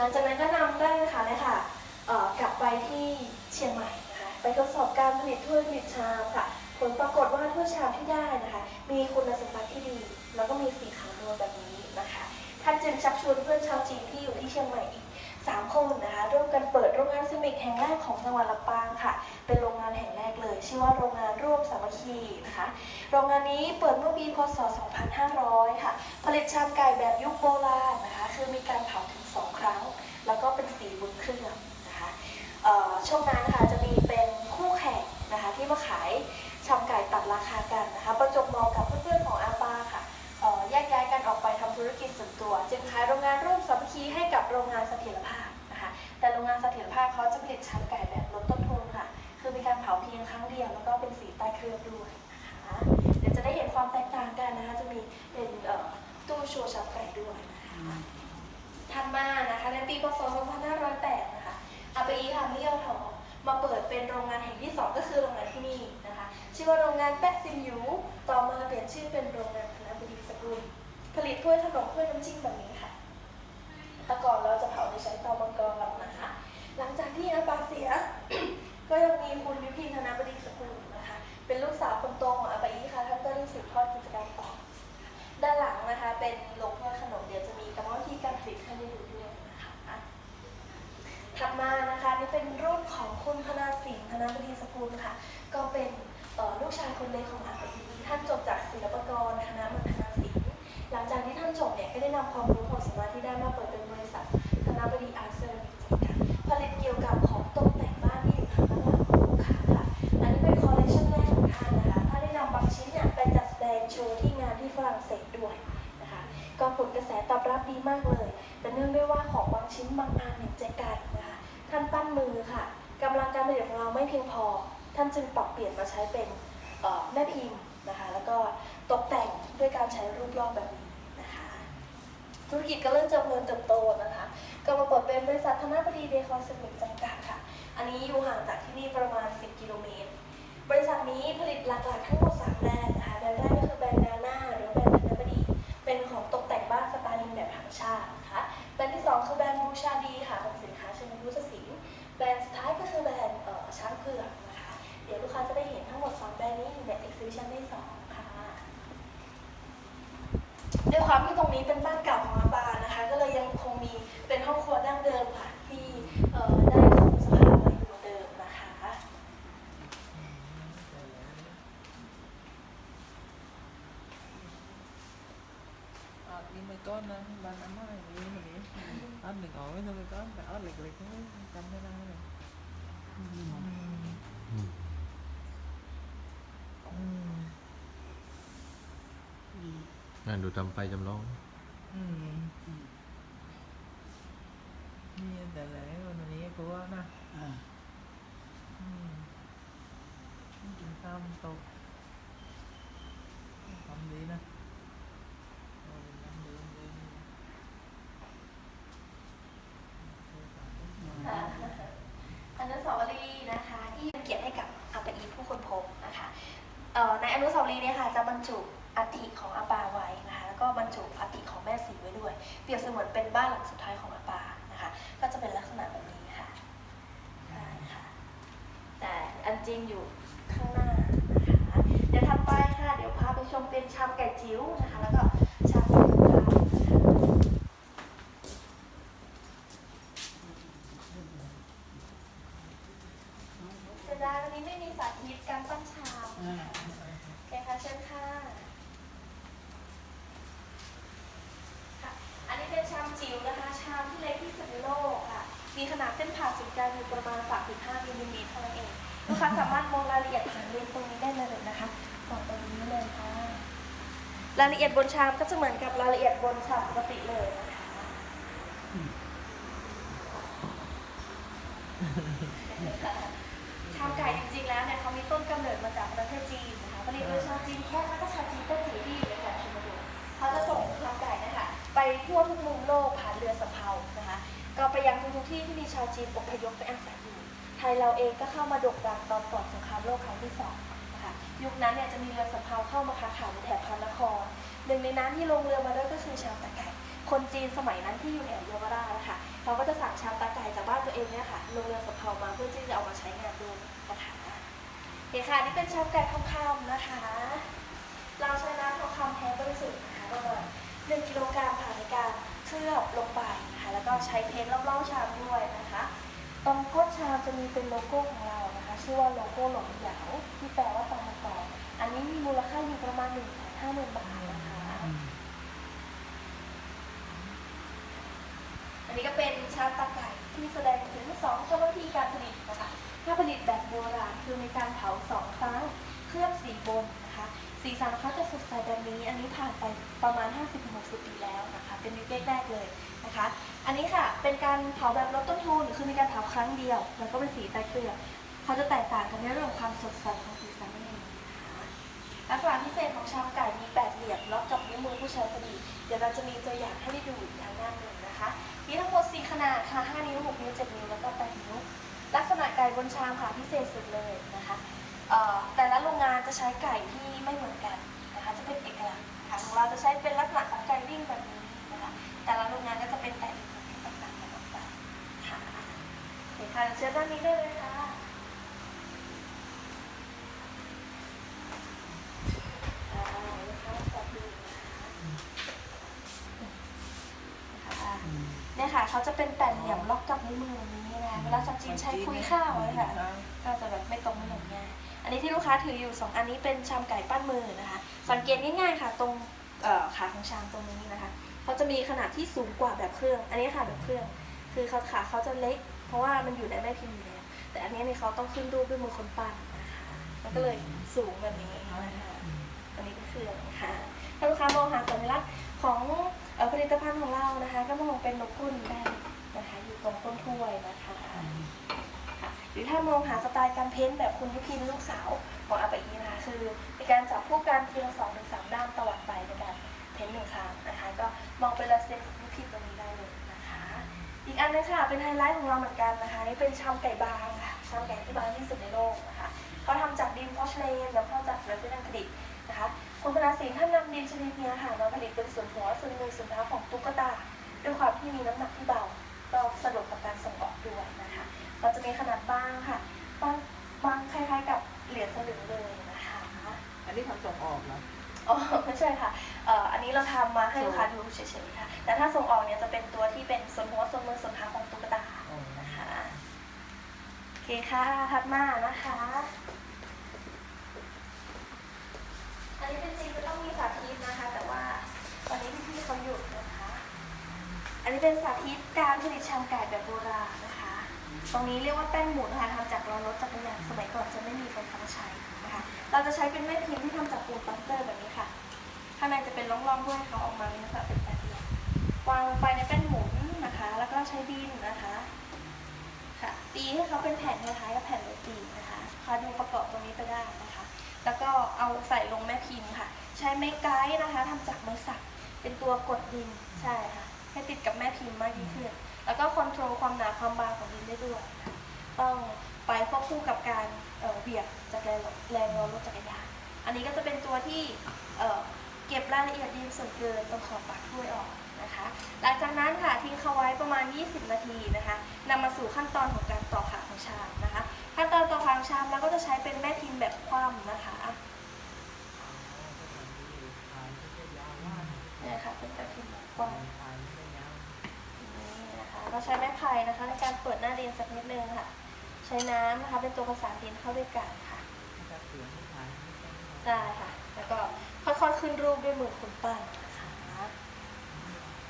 หลังจากนั้นก็นำได้นะคะเลยค่ะกลับไปที่เชียงใหม่นะคะไปทดสอบการผลิตถ้วยผลิตชามค่ะ ผลปรากฏว่าถ้วยชามที่ได้นะคะ มีคุณสมบัติที่ดี แล้วก็มีสีขาวนวลแบบนี้นะคะท่านจึงชักชวนเพื่อนชาวจีนที่อยู่ที่เชียงใหม่อีก 3 คนนะคะร่วมกันเปิดโรงงานเซมิกแห่งแรกของจังหวัดลำปางค่ะ เป็นโรงงานแห่งแรกเลย ชื่อว่าโรงงานร่วมสามัคคีนะคะโรงงานนี้เปิดเมื่อปีพศ 2500 ค่ะ ผลิตชามไก่แบบยุคโบราณนะคะคือมีการเผาถึง 2 ครั้ง แล้วก็เป็นสีบนเครื่องนะคะช่วงนั้นนะคะจะมีเป็นคู่แข่งนะคะที่มาขายชามไก่ตัดราคากันนะคะประจบมาะกับเพื่อนๆของอาปาค่ะแยกย้ายกันออกไปทำธุรกิจส่วนตัว จึงขายโรงงานร่วมสามัคคีให้กับโรงงานส แต่โรงงานเสถียรภาพเขาจะผลิตชามไก่แบบลดต้นทุนค่ะ คือมีการเผาเพียงครั้งเดียว แล้วก็เป็นสีใต้เครื่องด้วยนะคะเดี๋ยวจะได้เห็นความแตกต่างกันนะคะ จะมีเป็นตู้โชว์ชามไก่ด้วยถัดมานะคะในปีพศ 2508 นะคะอาปอีค่ะมิเอลทอมาเปิดเป็นโรงงานแห่งที่ 2 ก็คือโรงงานที่นี่นะคะ ชื่อว่าโรงงานแป๊ะซิมยูต่อมาเปลี่ยนชื่อเป็นโรงงานคณะบดีสกุล ผลิตถ้วยขนมถ้วยน้ำจิ้มแบบนี้ค่ะ แต่ก่อนเราจะเผาโดยใช้เตามังกรนะคะ หลังจากที่อาปาเสีย ก็ยังมีคุณยุพินธนบดีสกุลนะคะ เป็นลูกสาวคนโตของอาปาอีค่ะท่านก็ได้สืบทอดกิจการต่อ ด้านหลังนะคะ เป็นโรงถ้วยขนมเดี๋ยวจะมีกรรมวิธีการผลิตให้ได้ดูด้วยนะคะถัดมานะคะนี่เป็นรุ่นของคุณพนาสิงห์ธนบดีสกุลค่ะ ก็เป็นลูกชายคนเล็กของอาปาอีท่านจบจากศิลปากรคณะมัณฑนศิลป์หลังจากที่ท่านจบเนี่ยก็ได้นำความรู้ความสามารถที่ได้มาเปิดเป็นบริษัทธนบดีอาร์ ผลิตเกี่ยวกับของตกแต่งบ้านที่อยู่ทางด้านหลังของลูกค้าค่ะ อันนี้เป็นคอลเลคชันแรกของท่านนะคะท่านได้นำบางชิ้นเนี่ยไปจัดแสดงโชว์ที่งานที่ฝรั่งเศสด้วยนะคะ ก็ผลกระแสตอบรับดีมากเลย แต่เนื่องด้วยว่าของบางชิ้นบางอันเนี่ยใจกันนะคะ ท่านปั้นมือค่ะกำลังการผลิตของเราไม่เพียงพอ ท่านจึงปรับเปลี่ยนมาใช้เป็นแม่พิมพ์นะคะ แล้วก็ตกแต่งด้วยการใช้รูปรอบแบบนี้นะคะ ธุรกิจก็เริ่มเจริญเติบโตนะคะ ก็มาเปิดเป็นบริษัทธนบดีเดคอนสมิกจำกัดค่ะ อันนี้อยู่ห่างจากที่นี่ประมาณ 10 กิโลเมตร บริษัทนี้ผลิตหลักๆทั้งหมดนะคะ แบรนด์แรกก็คือแบรนด์นาน่าหรือแบรนด์ธนบดี เป็นของตกแต่งบ้านสไตล์ลินแบบธรรมชาตินะคะ แบรนด์ที่ 2 คือแบรนด์บูชาดีค่ะเป็นสินค้าเชิงรุษศิลป์แบรนด์สุดท้ายก็คือแบรนด์เอ่อช้างเผือกนะคะ เดี๋ยวลูกค้าจะได้เห็นทั้งหมด 2 แบรนด์นี้อยู่ใน exhibition ที่สองค่ะ ด้วยความที่ตรงนี้เป็นบ้านเก่าของอาบานะคะ ก็เลยยังคงมีเป็นห้องครัวดั้งเดิมค่ะ ที่เอ่อได้คงสภาพไว้อยู่เหมือนเดิมนะคะ ớt nhưng mà con nè bà nắm rồi đi mà đi ớt đừng ổi thôi mà con phải ớt liệt liệt nó cầm cái này này งานดูทำไฟจำลอง ừ như แต่ละวันนี้กูว่านะอืมกินข้าวมันตกทำดีนะเอาเป็นน้ำดื่มดีนะอนุสาวรีย์นะคะที่เป็นเกียรติให้กับอาปาอีผู้คนพบนะคะเอ่อในอนุสาวรีย์เนี่ยค่ะจะบรรจุ งอยู่ข้างหน้านะคะเดี๋ยวถัดไปค่ะ เดี๋ยวพาไปชมเป็นชามไก่จิ๋วนะคะ แล้วก็ชามไก่กระเพรานะคะเสียดายวันนี้ไม่มีสาธิตการปั้นชามนะคะโอเคค่ะเชิญค่ะ ค่ะ อันนี้เป็นชามจิ๋วนะคะ ชามที่เล็กที่สุดในโลกค่ะ มีขนาดเส้นผ่าศูนย์กลางอยู่ประมาณ 3-5มิลลิเมตรเท่านั้นเอง ลูกค้าสามารถมองรายละเอียดของเลนส์ตรงนี้ได้เลยนะคะส่องตรงนี้เลยค่ะ รายละ เอียดบนชามก็จะเหมือนกับรายละเอียดบนชามปกติเลยชามไก่จริงๆแล้วเนี่ยเขามีต้นกำเนิดมาจากประเทศจีนนะคะผลิตโดยชาวจีนแค่และก็ชาวจีนต้นจิ๋วที่อยู่ในแถบชนบทเขาจะส่งชามไก่นะคะไปทั่วทุกมุมโลกผ่านเรือสำเภานะคะ ก็ไปยังทุกๆที่ที่มีชาวจีนอพยพไปอาศัยอยู่ไทยเราเองก็เข้ามาด่งดังตอนก่อนสงครามโลกครั้งที่สอง ยุคนั้นเนี่ยจะมีเรือสำเภาเข้ามาค้าขายในแถบพระนคร หนึ่งในนั้นที่ลงเรือมาด้วยก็คือชาวตะไก่คนจีนสมัยนั้นที่อยู่แถวเยาวราชนะคะเขาก็จะสั่งชามตาไก่จากบ้านตัวเองเนี่ยค่ะลงเรือสำเภามาเพื่อที่จะเอามาใช้งานด้วยนะคะโอเคค่ะนี่เป็นชามไก่ทองคำนะคะ เราใช้น้ำทองคำแท้บริสุทธิ์นะคะประมาณหนึ่งกิโลกรัมผ่านในการเคลือบลงไปนะคะแล้วก็ใช้เพ้นท์รอบๆชามด้วยนะคะ ตรงก้นชามจะมีเป็นโลโก้ของเรา ชื่อว่าโลโก้หลงเหยาที่แปลว่าตองมังกรอันนี้มีมูลค่าอยู่ประมาณ1นึ่งแสนห้าหมื่นบาทนะคะ อันนี้ก็เป็นชาตาไก่ที่แสดงถึงสองกรรมวิธีการผลิตนะคะถ้าผลิตแบบโบราณคือมีการเผาสองครั้งเคลือบสีบนนะคะสีสันเขาจะสดใสแบบนี้ อันนี้ผ่านไปประมาณ 50-60 ปีแล้วนะคะ เป็นยุคแรกๆเลยนะคะ อันนี้ค่ะ เป็นการเผาแบบลดต้นทุน คือมีการเผาครั้งเดียว แล้วก็เป็นสีใต้เกลือ เขาจะแตกต่างกันในเรื่องความสดใสของสีสันนั่นเองนะคะลักษณะพิเศษของชามไก่มีแปดเหลี่ยมล็อกกับนิ้วมือผู้ใช้พอดี เดี๋ยวเราจะมีตัวอย่างให้ได้ดูอีกทางหน้าหนึ่งนะคะ มีทั้งหมด 4 ขนาดค่ะ5นิ้ว 6 นิ้ว 7 นิ้ว แล้วก็ 8 นิ้ว ลักษณะไก่บนชามค่ะพิเศษสุดเลยนะคะแต่ละโรงงานจะใช้ไก่ที่ไม่เหมือนกันนะคะ จะเป็นเอกลักษณ์ค่ะของเราจะใช้เป็นลักษณะของไก่วิ่งแบบนี้นะคะ แต่ละโรงงานก็จะเป็นไก่อีกแบบที่แตกต่างกันออกไปค่ะโอเคค่ะเชิญด้านนี้ได้เลยค่ะอ่าลูกค้าจับดูนะคะ เนี่ยค่ะเขาจะเป็นแปดเหลี่ย มล็อกกับนิ้วมือแบบนี้นะคะเวลาชาวจีนใช้คุยข้าวเลยค่ะก็จะแบบไม่ตรงไม่หลงง่ายอันนี้ที่ลูกค้าถืออยู่สองอันนี้เป็นชามไก่ปั้นมือนะคะ สังเกตง่ายๆค่ะ ตรงเอ่อขาของชามตรงนี้นะคะเขาจะมีขนาดที่สูงกว่าแบบเครื่อง อันนี้ค่ะแบบเครื่อง คือเขาขาเขาจะเล็ก เพราะว่ามันอยู่ในแม่พิมพ์อยู่แล้วแต่อันนี้เนี่ยเขาต้องขึ้นรูปด้วยมือคนปั้นนะคะมันก็เลยสูงแบบนี้นะคะอันนี้ก็คือค่ะถ้าลูกค้ามองหาสัญลักษณ์ของเอ่อผลิตภัณฑ์ของเรานะคะ ก็มองเป็นนก kun ได้นะคะอยู่ ตรงต้นถ้วยนะคะค่ะหรือถ้ามองหาสไตล์การเพ้นท์แบบคุณยุพินลูกสาวของอาปะอีนะคะคือในการจับผู้การทีละสองถึงสามด้านตวัดไปในการเพ้นท์หนึ่งครั้งนะคะ ก็มองเป็นลายเซ็นของยุพินตรงนี้ได้เลยนะคะ อีกอันนึงค่ะเป็นไฮไลท์ของเราเหมือนกันนะคะนี่เป็นชามไก่บางค่ะชามไก่ที่บางที่สุดในโลกนะคะเขาทำจากดินพอชเลนแล้วก็จากเฟรนด์ผลิตนะคะคุณพนาสิงห์ท่านนำดินชนิดนี้ค่ะมาผลิตเป็นส่วนหัวส่วนมือส่วนเท้าของตุ๊กตาด้วยความที่มีน้ำหนักที่เบา ก็สะดวกกับการส่งออกด้วยนะคะเราจะมีขนาดบางค่ะบางบางคล้ายๆกับเหรียญสลึงเลยนะคะอันนี้ทำส่งออกเหรออ๋อไม่ใช่ค่ะเอ่ออันนี้เราทำมาให้ลูกค้าดูเฉยๆค่ะ แต่ถ้าส่งออกเนี่ยจะเป็นตัวที่เป็นส่วนหัวส่วนมือส่วนเท้าของตุ๊กตาอ๋อนะคะโอเคค่ะถัดมานะคะอันนี้เป็นจริงจะต้องมีสาธิตนะคะ แต่ว่าวันนี้พี่ๆเขาหยุดนะคะ อันนี้เป็นสาธิตการผลิตชามไก่แบบโบราณนะคะ ตรงนี้เรียกว่าแป้งหมุนะคะทำจากล้อรถจักรยานสมัยก่อนจะไม่มีไฟฟ้าใช้นะคะ เราจะใช้เป็นแม่พิมพ์ที่ทำจากปูนปัสเตอร์แบบนี้ค่ะ ข้างในจะเป็นร่องๆด้วยเขาออกมาเป็นลักษณะเป็นแปดเหลี่ยมวางลงไปในแป้นหมุนนะคะ แล้วก็ใช้ดินนะคะค่ะตีให้เขาเป็นแผ่นคล้ายๆกับแผ่นโรตีนะคะคาดูประกอบตรงนี้ไปได้นะคะ แล้วก็เอาใส่ลงแม่พิมพ์ค่ะ ใช้ไม้ไกด์นะคะทำจากไม้สักเป็นตัวกดดินใช่ค่ะ ให้ติดกับแม่พิมพ์มากยิ่งขึ้น แล้วก็คอนโทรลความหนาความบางของดินได้ด้วยค่ะต้องไปควบคู่กับการเอ่อเบียดจากแรงแรงล้อรถจักรยาน อันนี้ก็จะเป็นตัวที่เอ่อเก็บรายละเอียดดินส่วนเกินตรงขอบปากถ้วยออกนะคะ หลังจากนั้นค่ะทิ้งเขาไว้ประมาณ 20 นาทีนะคะนำมาสู่ขั้นตอนของการต่อขาของชามนะคะ ขั้นตอนต่อขาของชามเราก็จะใช้เป็นแม่พิมพ์แบบคว่ำนะคะเนี่ยค่ะเป็นแม่พิมพ์แบบคว่ำนี่นะคะ เราใช้ไม้ไผ่นะคะในการเปิดหน้าดินสักนิดนึงค่ะ ใช้น้ำนะคะเป็นตัวประสานดินเข้าด้วยกันค่ะได้ค่ะ แล้วก็ค่อยๆขึ้นรูปด้วยมือคุณปั้นนะคะ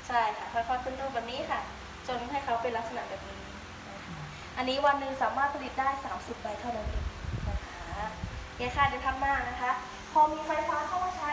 ใช่ค่ะค่อยๆขึ้นรูปแบบนี้ค่ะ จนให้เขาเป็นลักษณะแบบนี้นะคะอันนี้วันหนึ่งสามารถผลิตได้ 30 ใบเท่านั้นเองนะคะเคค่ะเดี๋ยวทำมานะคะ พอมีไฟฟ้าเข้ามาใช้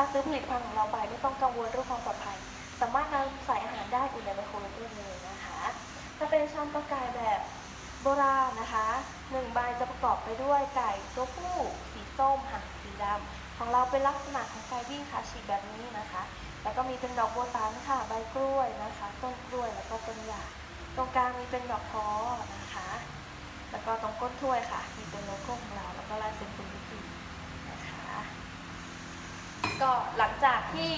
ค้าซื้อผลิตภัณฑ์ของเราไปไม่ต้องกังวลเรื่องความปลอดภัย สามารถนำใส่อาหารได้อุ่นในไมโครเวฟได้เลยนะคะถ้าเป็นชามปลากายแบบโบราณนะคะหนึ่งใบจะประกอบไปด้วยไก่ตัวผู้สีส้มหั่นสีดำของเราเป็นลักษณะของไก่วิ่งขาฉีกแบบนี้นะคะ แล้วก็มีเป็นดอกบัวตันค่ะใบกล้วยนะคะ ต้นกล้วยแล้วก็ต้นหญ้าตรงกลางมีเป็นดอกท้อนะคะ แล้วก็ตรงก้นถ้วยค่ะ มีเป็นโลโก้ของเราแล้วก็ลายเซ็นคุณวิธีนะคะ ก็หลังจากที่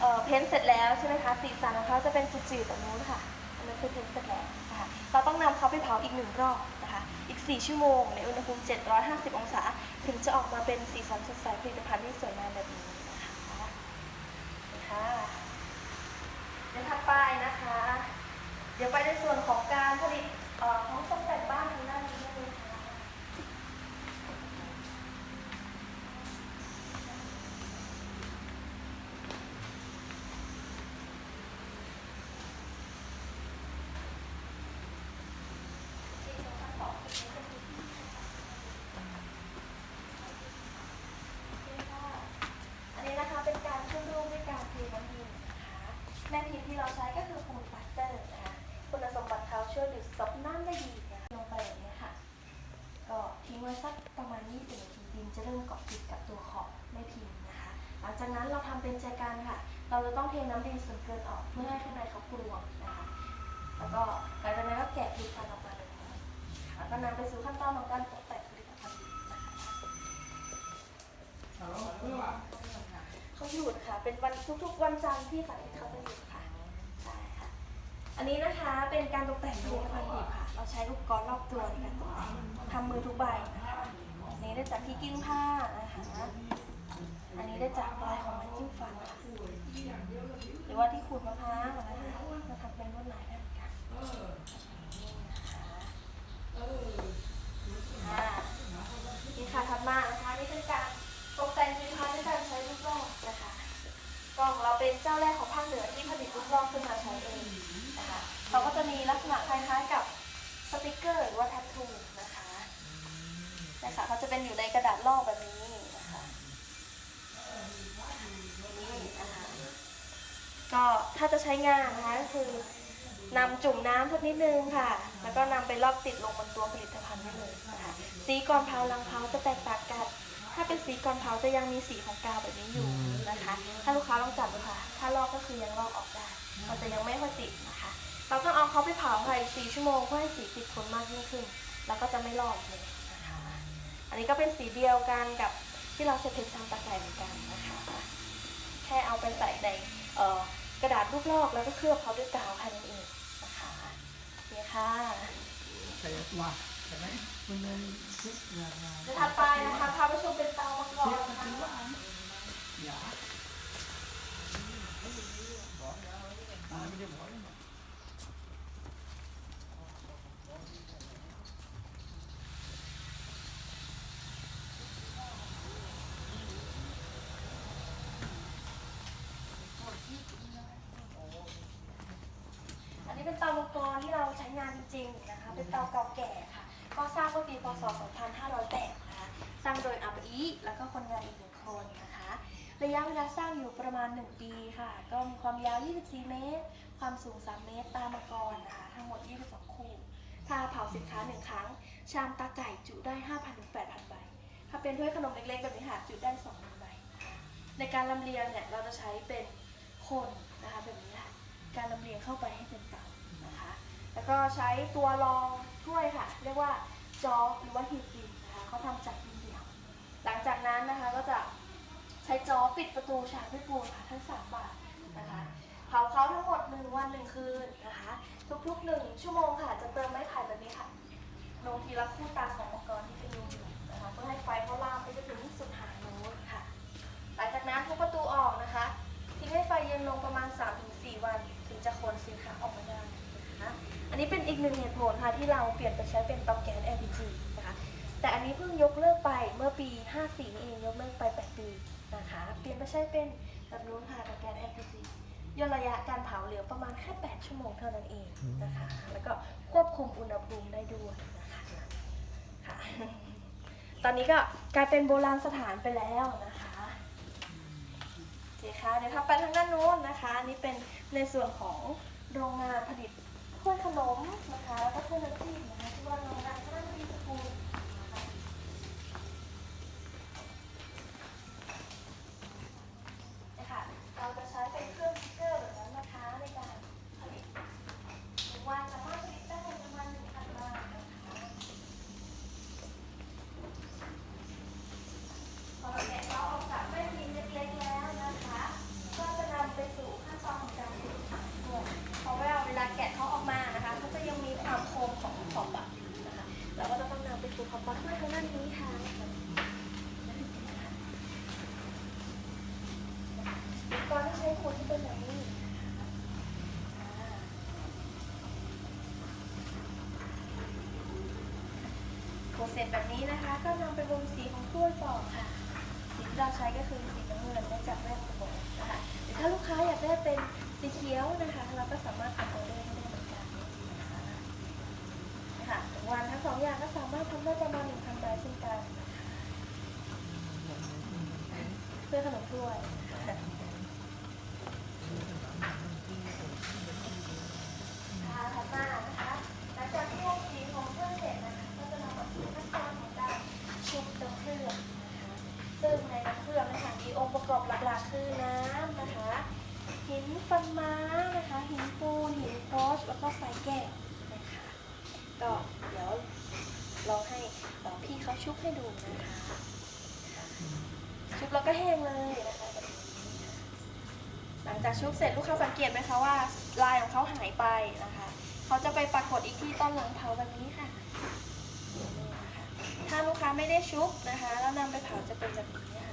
เอ่อเพ้นท์เสร็จแล้วใช่ไหมคะสีสันของเขาจะเป็นจืดๆแบบนู้นค่ะอันนั้นคือเพ้นท์เสร็จแล้วนะคะเราต้องนำเขาไปเผาอีกหนึ่งรอบนะคะอีก 4 ชั่วโมงในอุณหภูมิ 750 องศา ถึงจะออกมาเป็นสีสันสดใสผลิตภัณฑ์ที่สวยงามแบบนี้นะคะค่ะเดี๋ยวถัดไปนะคะ เดี๋ยวไปในส่วนของการผลิตเอ่อของตกแต่งบ้านทางด้านนี้ได้เลยค่ะ อันนี้นะคะเป็นการขึ้นรูปด้วยการเทน้ำดินนะคะแม่พิมพ์ที่เราใช้ก็คือปูนปัตเตอร์นะคะคุณสมบัติเขาช่วยดูดซับน้ำได้ดีนะคะลงไปอย่างนี้ยค่ะ ก็ทิ้งไว้สักประมาณ 20นาทีดินจะเริ่มเกาะติดกับตัวขอบแม่พิมพ์นะคะ หลัง จาเราทำเป็นใจการค่ะ เราจะต้องเทน้ำดินส่วนเกินออกเพื่อให้ข้างในเขากลวงนะคะ แล้วก็หลังจากนั้นก็แกะผลิตภัณฑ์ออกมาเลยค่ะแล้วก็นำไปสู่ขั้นตอนของการตกแต่งผลิตภัณฑ์นะคะเขาหยุดค่ะ เป็นวันทุกๆ วันจันทร์ที่สาธิตเขาจะหยุดค่ะใช่ค่ะ อันนี้นะคะเป็นการตกแต่งผลิตภัณฑ์ค่ะ เราใช้อุปกรณ์รอบตัวในการตกแต่งทำมือทุกใบนะคะนี้ได้จากที่กิ้งผ้านะคะ อันนี้ได้จากลายของไม้จิ้มฟันค่ะหรือว่าที่ขูดมะพร้าวนะคะมาทำเป็นลวดลายได้เหนกันนี่นะคะอ่านี่ค่ะถัดมานะคะนี่เป็นการตกแต่งผลิตภัณฑ์ด้วยการใช้ลูกลอกนะคะกล่องเราเป็นเจ้าแรกของภาคเหนือที่ผลิตลูกลอกขึ้นมาใช้เองนะคะเขาก็จะมีลักษณะคล้ายๆกับสติกเกอร์หรือว่าแทททูนะคะนะคะเขาจะเป็นอยู่ในกระดาษลอกแบบนี้นะคะนี่นะคะ ก็ถ้าจะใช้งานนะคะก็คือนำจุ่มน้ำสักนิดนึงค่ะ แล้วก็นำไปลอกติดลงบนตัวผลิตภัณฑ์ได้เลยนะคะสีก่อนเผาหลังเผาจะแตกต่างกัน ถ้าเป็นสีก่อนเผาจะยังมีสีของกาวแบบนี้อยู่นะคะ ถ้าลูกค้าลองจับดูค่ะ ถ้าลอกก็คือยังลอกออกได้ มันจะยังไม่ค่อยติดนะคะ เราต้องเอาเขาไปเผาภายใน4ชั่วโมงเพื่อให้สีติดทนมากยิ่งขึ้น แล้วก็จะไม่ลอกเลยนะคะ อันนี้ก็เป็นสีเดียวกันกับที่เราใช้เพชรทำตะไคร้เหมือนกันนะคะ แค่เอาไปใส่ในเอ่อ กระดาษลูกลอกแล้วก็เคลือบเขาด้วยกาวแค่นั้นเองนะคะโอเคค่ะว่าใช่ไหมมันเลยคิดอย่างไรจะทำไปนะคะพาไปชมเป็นเตามังกรนะคะอย่าอ่าไม่ได้บอก อันนี้เป็นเตามังกรที่เราใช้งานจริงๆนะคะ เป็นเตาเก่าแก่ค่ะ ก็สร้างเมื่อปีพศ 2508นะคะ สร้างโดยอับอีแล้วก็คนงานอีกหนึ่งคนนะคะ ระยะเวลาสร้างอยู่ประมาณ 1 ปีค่ะ ก็มีความยาว 24 เมตร ความสูง 3 เมตร ตามมังกรนะคะ ทั้งหมด 22 คู่ถ้าเผาสินค้า 1 ครั้ง ชามตาไก่จุได้ 5,000ถึง8,000 ใบ ถ้าเป็นถ้วยขนมเล็กๆแบบนี้ค่ะจุได้2,000ใบ ในการลำเลียงเนี่ยเราจะใช้เป็นคนนะคะแบบนี้ค่ะ การลำเลียงเข้าไปให้เต็มเตา แล้วก็ใช้ตัวรองถ้วยค่ะ เรียกว่าจอหรือว่าฮิวกินนะคะเขาทำจากดินเหนียวหลังจากนั้นนะคะก็จะใช้จอปิดประตูฉากด้วยปูนค่ะทั้งสามบาทนะคะเผาเขาทั้งหมดหนึ่งวันหนึ่งคืนนะคะ ทุกๆหนึ่งชั่วโมงค่ะ จะเติมไม้ไผ่แบบนี้ค่ะลงทีละคู่ตาของมังกรที่เป็นรูอยู่นะคะเพื่อให้ไฟเขาลามไปจนถึงสุดหางนู้นค่ะ หลังจากนั้นทุบประตูออกนะคะทิ้งให้ให้ไฟเย็นลงประมาณ 3-4 วัน ถึงจะคนสินค้าออกมาได้ นะคะอันนี้เป็นอีกหนึ่งเหตุผลค่ะที่เราเปลี่ยนไปใช้เป็นเตาแก๊ส LPG นะคะ แต่อันนี้เพิ่งยกเลิกไปเมื่อปี 54 นี่เองยกเลิกไป 8 ปีนะคะ เปลี่ยนไปใช้เป็นแบบนู้นค่ะเตาแก๊ส LPG ย่นระยะการเผาเหลือประมาณแค่ 8 ชั่วโมงเท่านั้นเองนะคะ แล้วก็ควบคุมอุณหภูมิได้ด้วยนะคะค่ะ ตอนนี้ก็กลายเป็นโบราณสถานไปแล้วนะคะโอเคค่ะ เดี๋ยวพาไปทางด้านโน้นนะคะอันนี่เป็นในส่วนของโรงงานผลิต ถ้วยขนมนะคะแล้วก็ถ้วยน้ำจิ้มนะคะที่ว่าโรงงานข้างมีสกูลนะคะนะคะเราจะใช้เป็นเครื่องพิกเกอร์แบบนั้นนะคะในการผลิตหนึ่งวันสามารถผลิตได้ประมาณหนึ่งพันบาทนะคะ พอเราแกะเราออกจากแม่พิมพ์เล็กๆแล้วนะคะ ก็จะนำไปสู่ขั้นตอนของการผลิตด้วยเพราะว่าเวลาแกะเขาออกมานะคะเขาจะยังมีความคมของขอบบัตรนะคะเราก็จะต้องนำไปสู่ขอบบัตรด้วยทางด้านนี้ค่ะตอนที่ใช้ขวดที่เป็นแบบนี้อ่าขวดเสร็จแบบนี้นะคะ ก็นำไปบนสีของถ้วยต่อค่ะ สีที่เรา ใช้ก็คือสีน้ำเงินได้จากแรกระบบนะคะหรือถ้าลูกค้าอยากได้เป็นสีเขียวนะคะ เราก็สามารถทำออเดอร์ให้ได้เหมือนกันนะคะนะคะวันทั้งสองอย่างก็สามารถทำได้ประมาณหนึ่งพันใบเช่นกัน เพื่อขนมถ้วยค่ะถัดมานะคะหลังจากที่ลงสีของเครื่องเสร็จนะคะก็จะนำมาสู่ขั้นตอนของการชุบตัวเครื่องนะคะ ซึ่งในน้ำเครื่องนะคะมีองค์ประกอบหลักๆคือน้ำนะคะ หินฟันม้านะคะ หินปูนหินโพรชแล้วก็สายแก้วนะคะ ก็เดี๋ยวลองให้เอ่อพี่เขาชุบให้ดูนะคะ ชุบแล้วก็แห้งเลยนะคะแบบนี้หลัง จากชุบเสร็จลูกค้าสังเกตไหมคะว่าลายของเขาหายไปนะคะ เขาจะไปปรากฏอีกที่ต้นหลังเผาแบบนี้ค่ะถ้าลูกค้าไม่ได้ชุบนะคะ แล้วนำไปเผาจะเป็นแบบนี้ค่ะ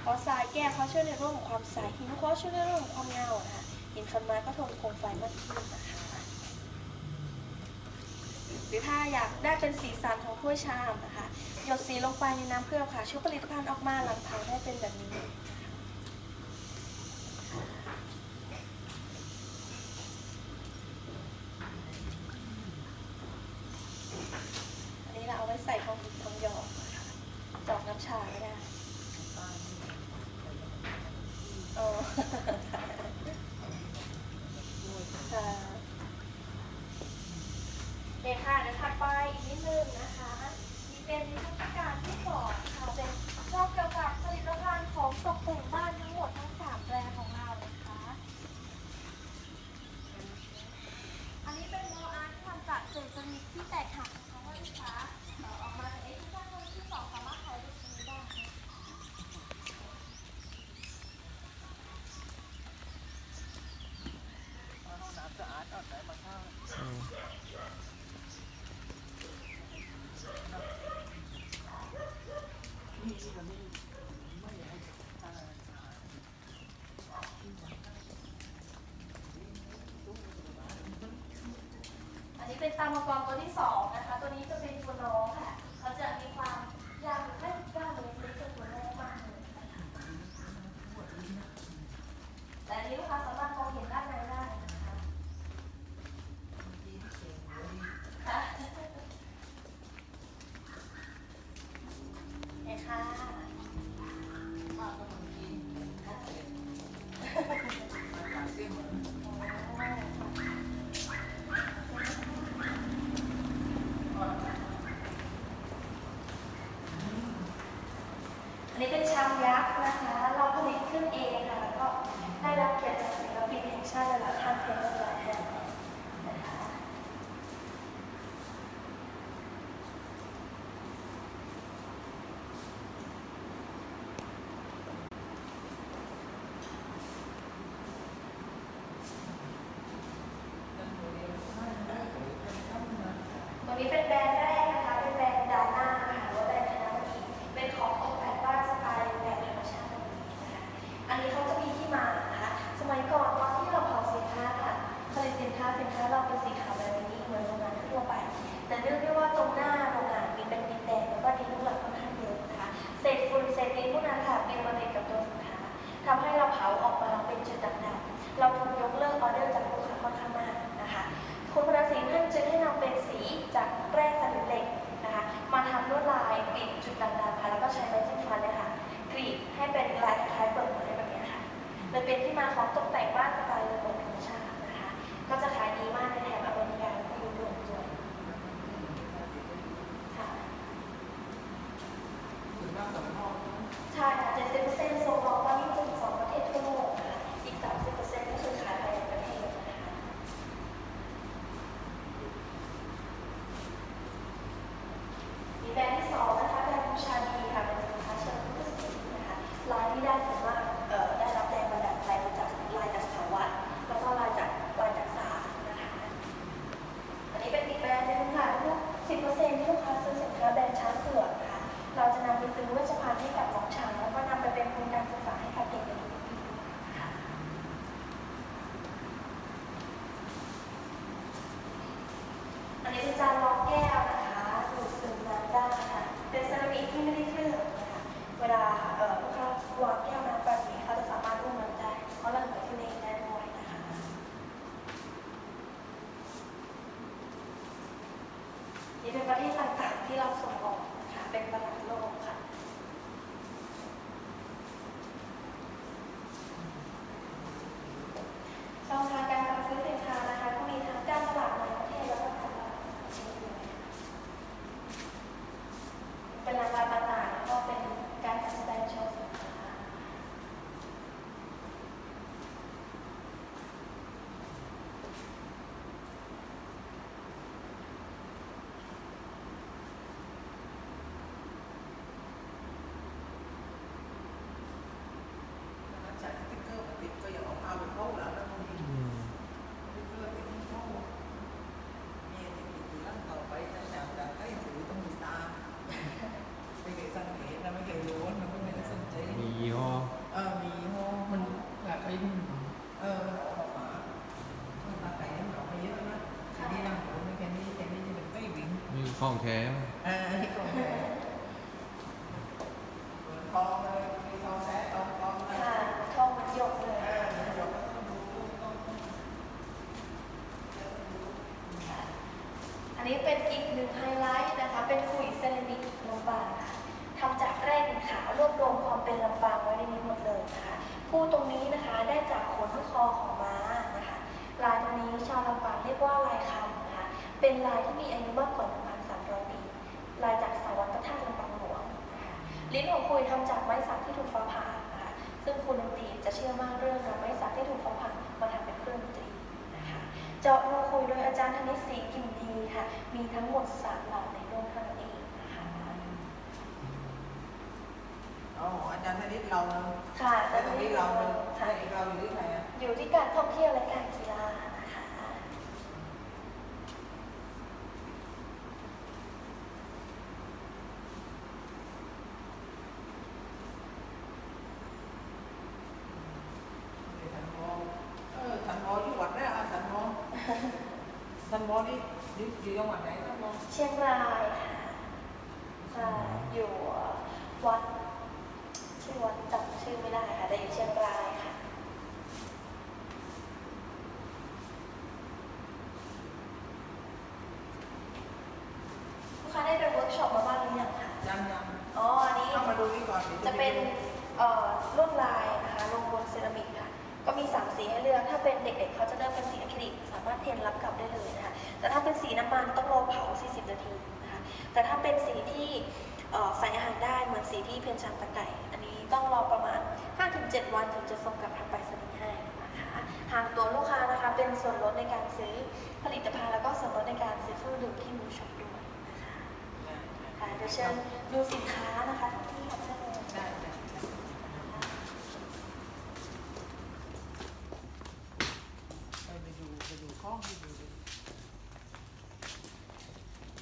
เพราะทรายแก้วเขาช่วยในเรื่องของความใสหินเขาช่วยในเรื่องของความเงานะคะหินคันไม้ก็ทนคงไฟมากขึ้นนะคะหรือถ้าอยากได้เป็นสีสันของถ้วยชามนะคะหยดสีลงไปในน้ำเพื่อค่ะชุบผลิตภัณฑ์ออกมาหลังเผาได้เป็นแบบนี้นะคะอันนี้เราเอาไว้ใส่ทองหยิบทองหยอดนะคะจอกน้ำชาไม่ได้เออ ค่ะ เด็กค่ะเดี๋ยวถัดไปอีกนิดนึงนะคะนี่เป็นนิทรรศการที่สองค่ะเป็นชอบเกี่ยวกับผลิตภัณฑ์ของตกแต่งบ้านทั้งหมดทั้งสามแบรนด์ของเรานะคะ อันนี้เป็นโมอาร์ตที่ทำจากเศษเซรามิกที่แตกหักนะคะว่าลูกค้าเอ่อออกมาจากเอ็กซ์ที่คนที่สองสามารถใช้ได้ดีได้นะคะ น้ำสะอาดอดได้มาข้าง อันนี้ เป็นตามมังกรตัวที่สองนะคะ ตัวนี้จะเป็นตัวน้องค่ะ เขาจะมีความยาวไม่ยาวเลยเล็กกว่าตัวแรกมากเลยนะคะแต่นิ้ว แท้เออที่กรุงเทพเหมือนทองเลยมีทองแท้ทองทองนะค่ะทองเหมันหยกเลยเออเดี๋ยวก็ต้องดูต้องอันนี้เป็นอีกหนึ่งไฮไลท์นะคะ เป็นขุยเซรามิกลำปางค่ะทำจากแร่ดินขาวรวบรวมความเป็นลำปางไว้ในนี้หมดเลยนะคะผู้ตรงนี้นะคะได้จากขนคอของม้านะคะลายตรงนี้ชาวลำปางเรียกว่าลายคำนะคะเป็นลายที่มีอายุมากกว่า ลิ้นของคุยทำจากไม้สักที่ถูกฟ้าผ่านะคะซึ่งคุณดนตรีจะเชื่อมากเรื่องนำไม้สักที่ถูกฟ้าผ่ามาทำเป็นเครื่องดนตรีนะคะเจาะรูคุยโดยอาจารย์ธนิตศรีกิมดีค่ะ มีทั้งหมดสามเหล่าในร่วมเท่านั้นเองนะคะอ๋ออาจารย์ธนิตเราเนอะค่ะแต่ตรงนี้เราเนอะค่ะแต่อีกเราอยู่ที่ไหนอะอยู่ที่การท่องเที่ยวและการกีฬานะคะ สันมอเออสันมออยู่วัดได้อะสันมอ สันมอนี่อยู่อยู่จังหวัดไหนสันมอเชียงรายค่ะค่ะอยู่วัด ชื่อวัดจำชื่อไม่ได้ค่ะ แต่อยู่เชียงรายค่ะ ลูกค้าได้ไปเวิร์กช็อปมาบ้างหรือยังคะ ยังยัง อ๋อ อันนี้ เข้ามาดูนี่ก่อนดี๋ยว จะเป็นเอ่อลวดลายนะคะลงบนเซรามิกค่ะ ก็มี 3 สีให้ เป็นเด็กๆเขาจะเลือกเป็นสีอะคริลิกสามารถเทนรับกลับได้เลยนะคะแต่ถ้าเป็นสีน้ำมันต้องรอเผา 40 นาทีนะคะแต่ถ้าเป็นสีที่ใส่อาหารได้เหมือนสีที่เพนชามตะไก่อันนี้ต้องรอประมาณ 5-7 วันถึงจะส่งกลับทางไปรษณีย์ให้นะคะทางตัวลูกค้านะคะเป็นส่วนลดในการซื้อผลิตภัณฑ์แล้วก็ส่วนลดในการซื้อเครื่องดื่มที่มูช็อปด้วยนะคะค่ะเดี๋ยวเชิญดูสินค้านะคะที่ทำได้เลย ได้ได้ไปไปดูไปดูกล้องไปดูดิ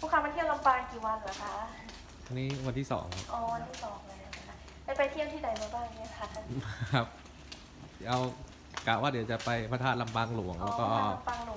ลูกค้ามาเที่ยวลำปางกี่วั นเหรอคะ อันนี้วันที่สองครับอ๋อวันที่สองเลยนะคะได้ไปเที่ยวที่ไหนมาบ้างเนี่ยคะครับ เอากะว่าเดี๋ยวจะไปพระธาตุลำปางหลวงอ๋อแล้วก็ลำปางหลวง